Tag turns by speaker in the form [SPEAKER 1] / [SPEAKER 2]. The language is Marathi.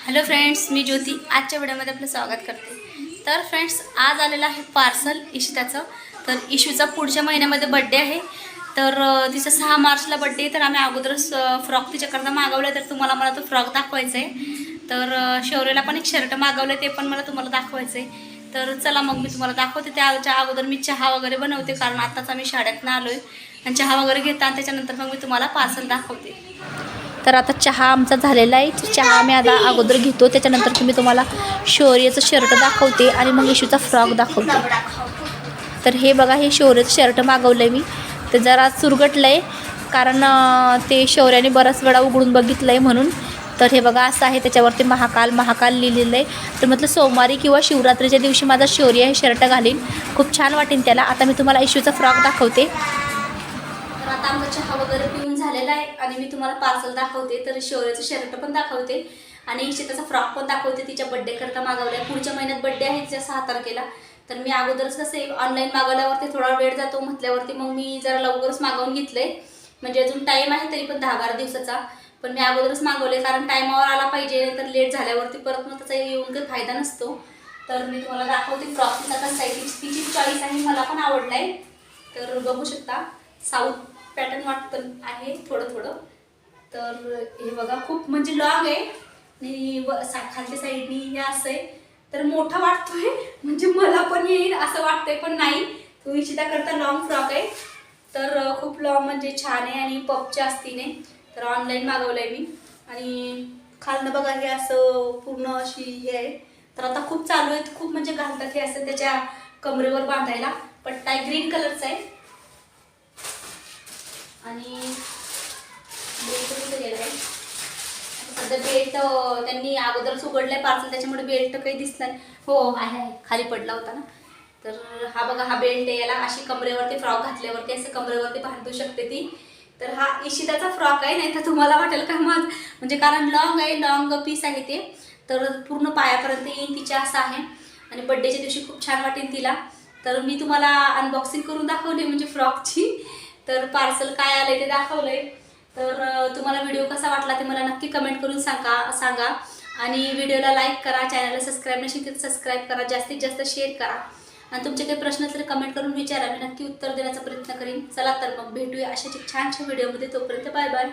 [SPEAKER 1] हॅलो फ्रेंड्स मी ज्योती. आजच्या व्हिडिओमध्ये आपलं स्वागत करते. तर फ्रेंड्स आज आलेलं आहे पार्सल इशिताचं. तर इशूचा पुढच्या महिन्यामध्ये बड्डे आहे. तर तिचा सहा मार्चला बड्डे आहे. तर आम्ही अगोदरच फ्रॉक तिच्याकरता मागवलं आहे तर तुम्हाला मला तो फ्रॉक दाखवायचा आहे तर शेवरेला पण एक शर्ट मागवलं ते पण मला तुम्हाला दाखवायचं आहे तर चला मग मी तुम्हाला दाखवते. त्याच्या अगोदर मी चहा वगैरे बनवते. कारण आत्ताच आम्ही शाळेतनं आलो आहे आणि चहा वगैरे घेता त्याच्यानंतर मग मी तुम्हाला पार्सल दाखवते. तर आता चहा आमचा झालेला आहे. चहा आम्ही आता अगोदर घेतो. त्याच्यानंतर तुम्ही तुम्हाला शौर्यचं शर्ट दाखवते आणि मग इशूचा फ्रॉक दाखवते. तर हे बघा हे शौर्यचं शर्ट मागवलं आहे मी. ते जरा चुरगटलं आहे कारण ते शौर्याने बराच वेळा उघडून बघितलं आहे म्हणून. तर हे बघा असं आहे. त्याच्यावरती महाकाल महाकाल लिहिलेलं आहे तर म्हटलं सोमवारी किंवा शिवरात्रीच्या दिवशी माझा शौर्य हे शर्ट घालीन. खूप छान वाटेन त्याला. आता मी तुम्हाला इशूचा फ्रॉक दाखवते. आता आमचा चहा वगैरे पिऊन झालेला आहे आणि मी तुम्हाला पार्सल दाखवते. तर शौर्याचं शर्ट पण दाखवते. आणि इशिताचा फ्रॉक पण दाखवते. तिच्या बड्डे करता मागवलाय पुढच्या महिन्यात बड्डे आहे तिच्या सहा तारखेला. तर मी अगोदरच कसं ऑनलाईन मागवल्यावरती थोडा वेळ जातो. म्हटल्यावरती मग मी जरा लवकरच मागवून घेतलंय. म्हणजे अजून टाईम आहे तरी पण दहा बारा दिवसाचा. पण मी अगोदरच मागवले कारण टायमावर आला पाहिजे. तर लेट झाल्यावरती परत मग त्याचा येऊन काही फायदा नसतो. तर मी तुम्हाला दाखवते फ्रॉक तिचा कसा आहे तिची तिची चॉईस आहे. मला पण आवडलाय. तर बघू शकता. साऊथ पॅटर्न वाटतं आहे थोडं थोडं तर हे बघा खूप म्हणजे लॉंग आहे. आणि व सा खालच्या साईडनी हे असं आहे. तर मोठा वाटतोय म्हणजे मला पण येईल असं वाटतंय पण नाही. तो इच्छिता करता लॉंग फ्रॉक आहे. तर खूप लॉंग म्हणजे छान आहे आणि पपच्या असतीने. तर ऑनलाईन मागवलंय मी. आणि खालनं बघा हे असं पूर्ण अशी हे आहे. तर आता खूप चालू आहेत. खूप म्हणजे घालतात हे असं त्याच्या कमरेवर बांधायला. पट्टा ग्रीन कलरचा आहे. आणि बेल्ट कुठे गेलाय? सध्या बेल्ट त्यांनी अगोदरच उघडलाय पार्सल त्याच्यामुळे बेल्ट काही दिसला नाही. हो आहे आहे. खाली पडला होता ना. तर हा बघा हा बेल्ट आहे. याला अशी कमरेवरती फ्रॉक घातल्यावरती असं कमरेवरती बांधू शकते ती. तर हा इशिताचा फ्रॉक आहे नाही तर तुम्हाला वाटेल का मग? म्हणजे कारण लॉंग आहे लॉंग पीस आहे ते. तर पूर्ण पायापर्यंत येईन तिच्या असं आहे. आणि बड्डेच्या दिवशी खूप छान वाटेल तिला. तर मी तुम्हाला अनबॉक्सिंग करून दाखवली म्हणजे फ्रॉकची. तर पार्सल काय आलंय ते दाखवलंय. तर तुम्हाला व्हिडिओ कसा वाटला ते मला नक्की कमेंट करून सांगा सांगा. आणि व्हिडिओला लाईक करा चॅनलला सबस्क्राईब नसेल तर सबस्क्राईब करा जास्तीत जास्त शेअर करा. आणि तुमचे काही प्रश्न असले कमेंट करून विचारा मी नक्की उत्तर देण्याचा प्रयत्न करीन. चला तर मग भेटूया अशाच छान छानशा व्हिडिओमध्ये तोपर्यंत बाय बाय